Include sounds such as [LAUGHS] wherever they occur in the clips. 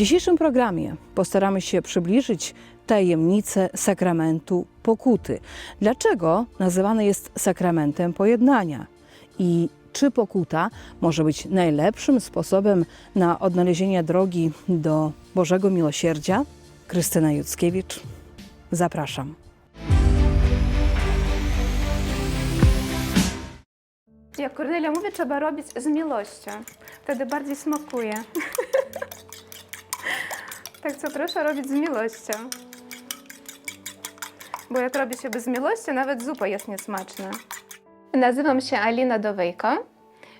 Dzisiejszym programie postaramy się przybliżyć tajemnicę sakramentu pokuty. Dlaczego nazywany jest sakramentem pojednania? I czy pokuta może być najlepszym sposobem na odnalezienie drogi do Bożego Miłosierdzia? Krystyna Juckiewicz, zapraszam. Jak Kornelia mówi, trzeba robić z miłością. Wtedy bardziej smakuje. [LAUGHS] tak co proszę robić z miłością. Bo jak robi się bez miłości, nawet zupa jest niesmaczna. Nazywam się Alina Dowejko.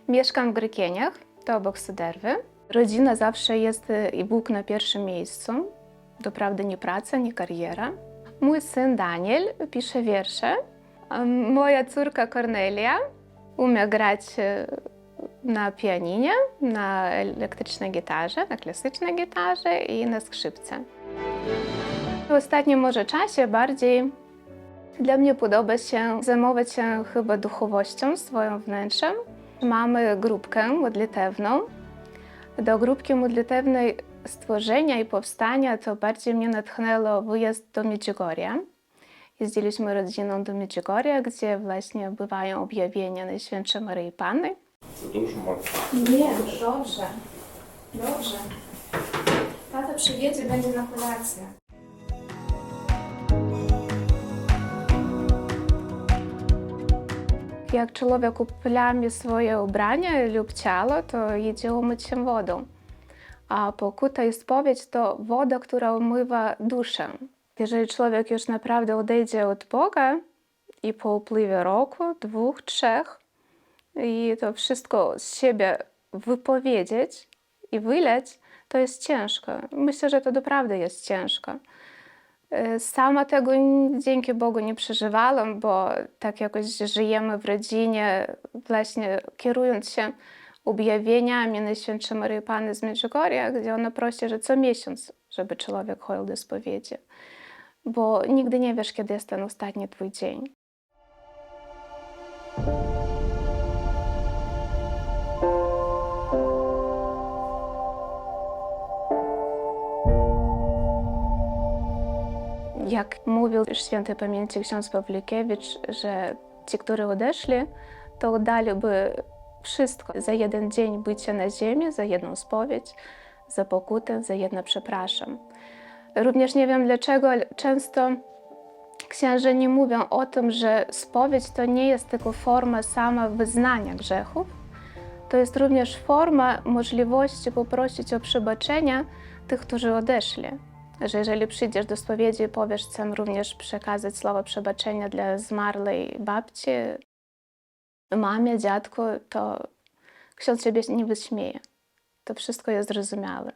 Mieszkam w Grykieniach, to obok Suderwy. Rodzina zawsze jest y, i Bóg na pierwszym miejscu. Doprawdy nie praca, nie kariera. Mój syn Daniel pisze wiersze. Moja córka Kornelia umie grać e, na pianinie, na elektrycznej gitarze, na klasycznej gitarze i na skrzypce. W ostatnim może czasie bardziej dla mnie podoba się zajmować się chyba duchowością, swoim wnętrzem. Mamy grupkę modlitewną. Do grupki modlitewnej stworzenia i powstania to bardziej mnie natchnęło wyjazd do Medjugorja. Jeździliśmy rodziną do Medjugorja, gdzie właśnie bywają objawienia Najświętszej Maryi Panny. Dużo mocno. Nie, dobrze. Dobrze. Tata przyjedzie, będzie na kolację. Jak człowiek plami swoje ubrania lub ciało, to idzie umyć się wodą. A pokuta i spowiedź to woda, która umywa duszę. Jeżeli człowiek już naprawdę odejdzie od Boga i po upływie roku, dwóch, trzech, i to wszystko z siebie wypowiedzieć i wyleć, to jest ciężko. Myślę, że to naprawdę jest ciężko. E, Sama tego dzięki Bogu nie przeżywałam, bo tak jakoś żyjemy w rodzinie, właśnie kierując się objawieniami Najświętszej Maryi Panny z Medjugorja, gdzie ona prosi, że co miesiąc, żeby człowiek chodził do spowiedzi. Bo nigdy nie wiesz, kiedy jest ten ostatni twój dzień. Jak mówił świętej pamięci ksiądz Pawlikiewicz, że ci, którzy odeszli, to oddaliby wszystko za jeden dzień bycia na ziemi, za jedną spowiedź, za pokutę, za jedno przepraszam. Również nie wiem dlaczego, ale często księże nie mówią o tym, że spowiedź to nie jest tylko forma sama wyznania grzechów, to jest również forma możliwości poprosić o przebaczenie tych, którzy odeszli. Że jeżeli przyjdziesz do spowiedzi powiesz, chcę również przekazać słowo przebaczenia dla zmarłej babci, mamie, dziadku, to ksiądz ciebie nie wyśmieje. To wszystko jest zrozumiałe.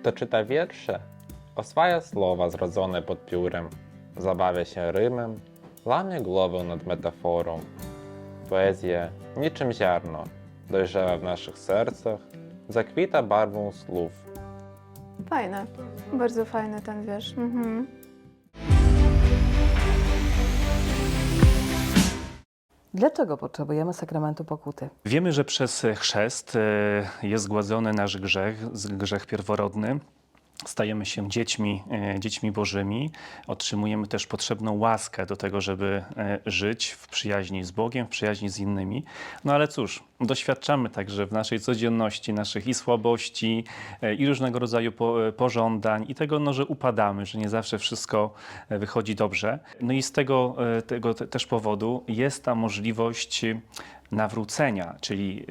Kto czyta wiersze, oswaja słowa zrodzone pod piórem, zabawia się rymem, łamie głowę nad metaforą. Poezja, niczym ziarno, dojrzewa w naszych sercach, zakwita barwą słów. Fajne, bardzo fajny ten wiersz. Mhm. Dlaczego potrzebujemy sakramentu pokuty? Wiemy, że przez chrzest e, jest zgładzony nasz grzech, z- grzech pierworodny. Stajemy się dziećmi, e, dziećmi bożymi. Otrzymujemy też potrzebną łaskę do tego, żeby e, żyć w przyjaźni z Bogiem, w przyjaźni z innymi. No ale cóż, doświadczamy także w naszej codzienności naszych i słabości, e, i różnego rodzaju po, pożądań, i tego, no, że upadamy, że nie zawsze wszystko wychodzi dobrze. No i z tego, tego te- też powodu jest ta możliwość nawrócenia, czyli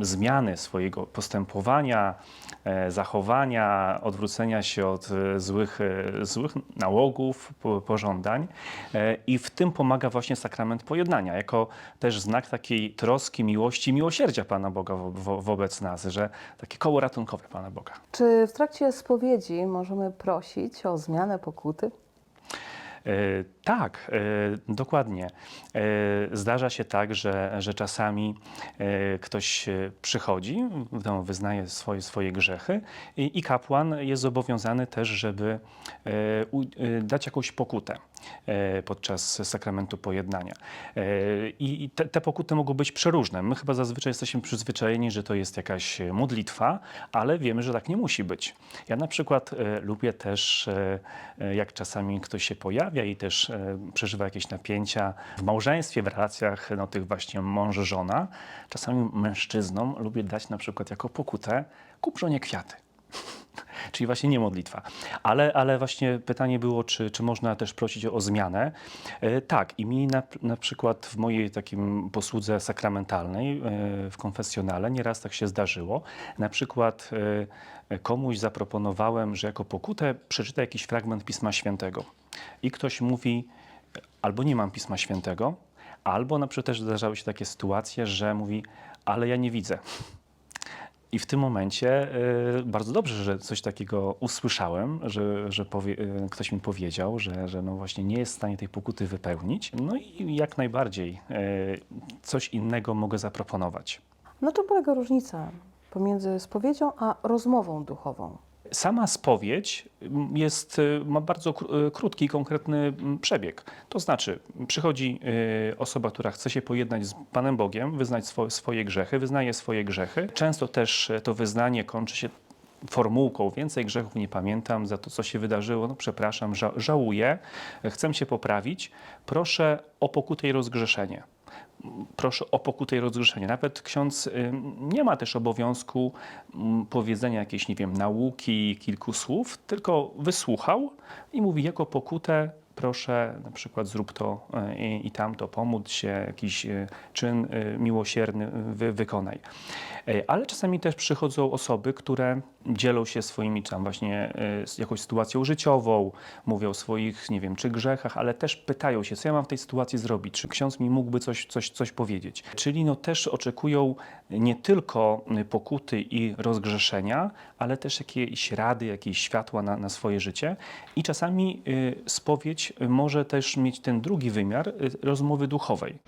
zmiany swojego postępowania, e, zachowania, odwrócenia się od e, złych, e, złych nałogów, po, pożądań. I w tym pomaga właśnie sakrament pojednania, jako też znak takiej troski, miłości, miłosierdzia Pana Boga wo, wo, wobec nas, że takie koło ratunkowe Pana Boga. Czy w trakcie spowiedzi możemy prosić o zmianę pokuty? E, Tak, e, dokładnie. E, Zdarza się tak, że, że czasami ktoś przychodzi, wyznaje swoje, swoje grzechy i, i kapłan jest zobowiązany też, żeby dać jakąś pokutę. E, podczas sakramentu pojednania. E, I te, te pokuty mogą być przeróżne. My chyba zazwyczaj jesteśmy przyzwyczajeni, że to jest jakaś modlitwa, ale wiemy, że tak nie musi być. Ja na przykład e, lubię też, jak czasami ktoś się pojawia i też przeżywa jakieś napięcia w małżeństwie, w relacjach no, tych właśnie mąż-żona. Czasami mężczyznom lubię dać na przykład jako pokutę kup żonie kwiaty. Czyli właśnie nie modlitwa. Ale, ale właśnie pytanie było, czy, czy można też prosić o, zmianę. E, tak, i mi na, na przykład w mojej takim posłudze sakramentalnej e, w konfesjonale nieraz tak się zdarzyło. Na przykład e, komuś zaproponowałem, że jako pokutę przeczyta jakiś fragment Pisma Świętego. I ktoś mówi, albo nie mam Pisma Świętego, albo na przykład też zdarzały się takie sytuacje, że mówi, ale ja nie widzę. I w tym momencie y, bardzo dobrze, że coś takiego usłyszałem, że, że powie, y, ktoś mi powiedział, że, że no właśnie nie jest w stanie tej pokuty wypełnić. No i jak najbardziej y, coś innego mogę zaproponować. Na czym polega różnica pomiędzy spowiedzią a rozmową duchową? Sama spowiedź mm, jest, y, ma bardzo y, krótki i konkretny mm, przebieg. To znaczy, przychodzi y, osoba, która chce się pojednać z Panem Bogiem, wyznać swo- swoje grzechy, wyznaje swoje grzechy. Często też e, to wyznanie kończy się formułką więcej grzechów nie pamiętam za to, co się wydarzyło, no przepraszam, ża- żałuję, chcę się poprawić, proszę o pokutę i rozgrzeszenie proszę o pokutę i rozgrzeszenie. Nawet ksiądz y, nie ma też obowiązku mm, powiedzenia jakiejś, nie wiem, nauki, kilku słów, tylko wysłuchał i mówi jako pokutę proszę na przykład zrób to y, i, i tamto, pomóc się, jakiś y, czyn miłosierny wy, wykonaj. Y, Ale czasami też przychodzą osoby, które dzielą się swoimi tam właśnie z jakąś sytuacją życiową, mówią o swoich, nie wiem, czy grzechach, ale też pytają się, co ja mam w tej sytuacji zrobić, czy ksiądz mi mógłby coś, coś, coś powiedzieć. Czyli no też oczekują nie tylko pokuty i rozgrzeszenia, ale też jakiejś rady, jakiejś światła na, na swoje życie. I czasami y, spowiedź może też mieć ten drugi wymiar y, rozmowy duchowej.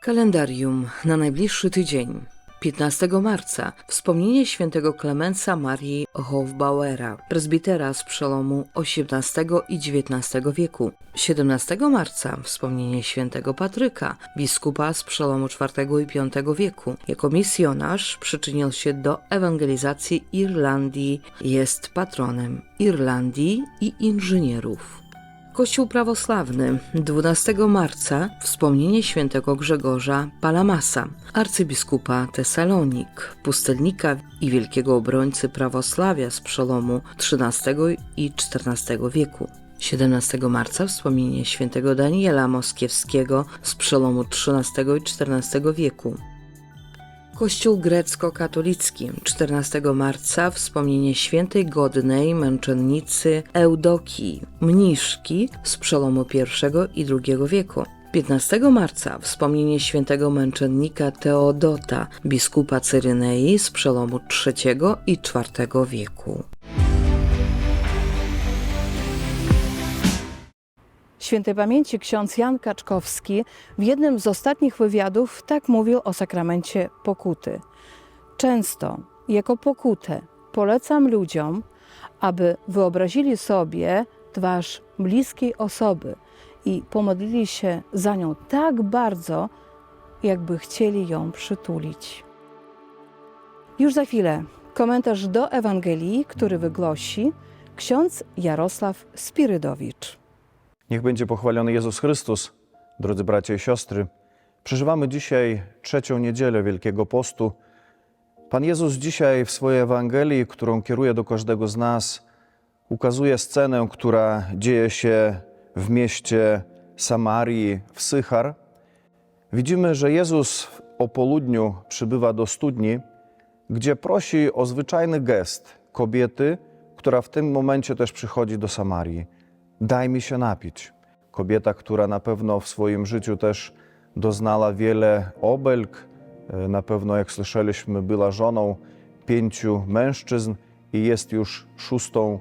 Kalendarium na najbliższy tydzień. 15 marca wspomnienie świętego Klemensa Marii Hofbauera, prezbitera z przełomu XVIII i XIX wieku. 17 marca wspomnienie świętego Patryka, biskupa z przełomu IV i V wieku. Jako misjonarz przyczynił się do ewangelizacji Irlandii, jest patronem Irlandii i inżynierów. Kościół prawosławny 12 marca wspomnienie świętego Grzegorza Palamasa, arcybiskupa Tesalonik, pustelnika i wielkiego obrońcy prawosławia z przełomu XIII i XIV wieku. 17 marca wspomnienie świętego Daniela Moskiewskiego z przełomu XIII i XIV wieku. Kościół grecko-katolicki 14 marca wspomnienie świętej godnej męczennicy Eudokii, mniszki z przełomu I i II wieku. 15 marca wspomnienie świętego męczennika Teodota, biskupa Cyrynei z przełomu III i IV wieku. Świętej pamięci ksiądz Jan Kaczkowski w jednym z ostatnich wywiadów tak mówił o sakramencie pokuty. Często jako pokutę polecam ludziom, aby wyobrazili sobie twarz bliskiej osoby i pomodlili się za nią tak bardzo, jakby chcieli ją przytulić. Już za chwilę komentarz do Ewangelii, który wygłosi ksiądz Jarosław Spirydowicz. Niech będzie pochwalony Jezus Chrystus, drodzy bracia i siostry. Przeżywamy dzisiaj trzecią niedzielę Wielkiego Postu. Pan Jezus dzisiaj w swojej Ewangelii, którą kieruje do każdego z nas, ukazuje scenę, która dzieje się w mieście Samarii, w Sychar. Widzimy, że Jezus o południu przybywa do studni, gdzie prosi o zwyczajny gest kobiety, która w tym momencie też przychodzi do Samarii daj mi się napić. Kobieta, która na pewno w swoim życiu też doznała wiele obelg, e, na pewno, jak słyszeliśmy, była żoną pięciu mężczyzn i jest już szóstą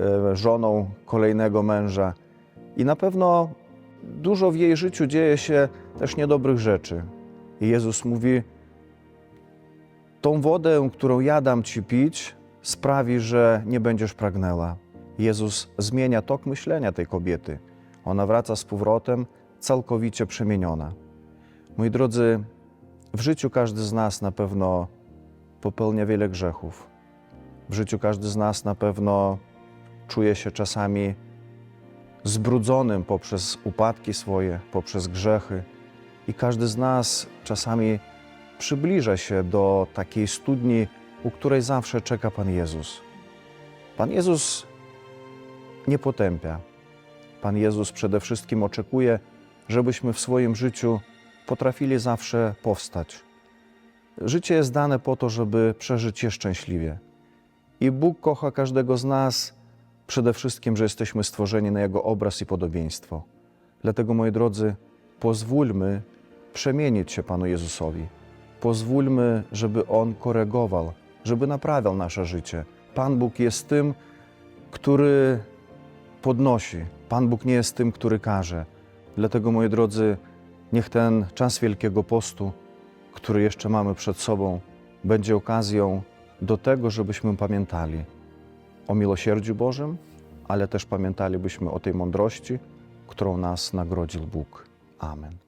e, żoną kolejnego męża. I na pewno dużo w jej życiu dzieje się też niedobrych rzeczy. I Jezus mówi: Tą wodę, którą ja dam ci pić, sprawi, że nie będziesz pragnęła. Jezus zmienia tok myślenia tej kobiety. Ona wraca z powrotem całkowicie przemieniona. Moi drodzy, w życiu każdy z nas na pewno popełnia wiele grzechów. W życiu każdy z nas na pewno czuje się czasami zbrudzonym poprzez upadki swoje, poprzez grzechy. I każdy z nas czasami przybliża się do takiej studni, u której zawsze czeka Pan Jezus. Pan Jezus nie potępia. Pan Jezus przede wszystkim oczekuje, żebyśmy w swoim życiu potrafili zawsze powstać. Życie jest dane po to, żeby przeżyć je szczęśliwie. I Bóg kocha każdego z nas przede wszystkim, że jesteśmy stworzeni na Jego obraz i podobieństwo. Dlatego, moi drodzy, pozwólmy przemienić się Panu Jezusowi. Pozwólmy, żeby On korygował, żeby naprawiał nasze życie. Pan Bóg jest tym, który podnosi. Pan Bóg nie jest tym, który każe. Dlatego, moi drodzy, niech ten czas Wielkiego Postu, który jeszcze mamy przed sobą, będzie okazją do tego, żebyśmy pamiętali o miłosierdziu Bożym, ale też pamiętalibyśmy o tej mądrości, którą nas nagrodził Bóg. Amen.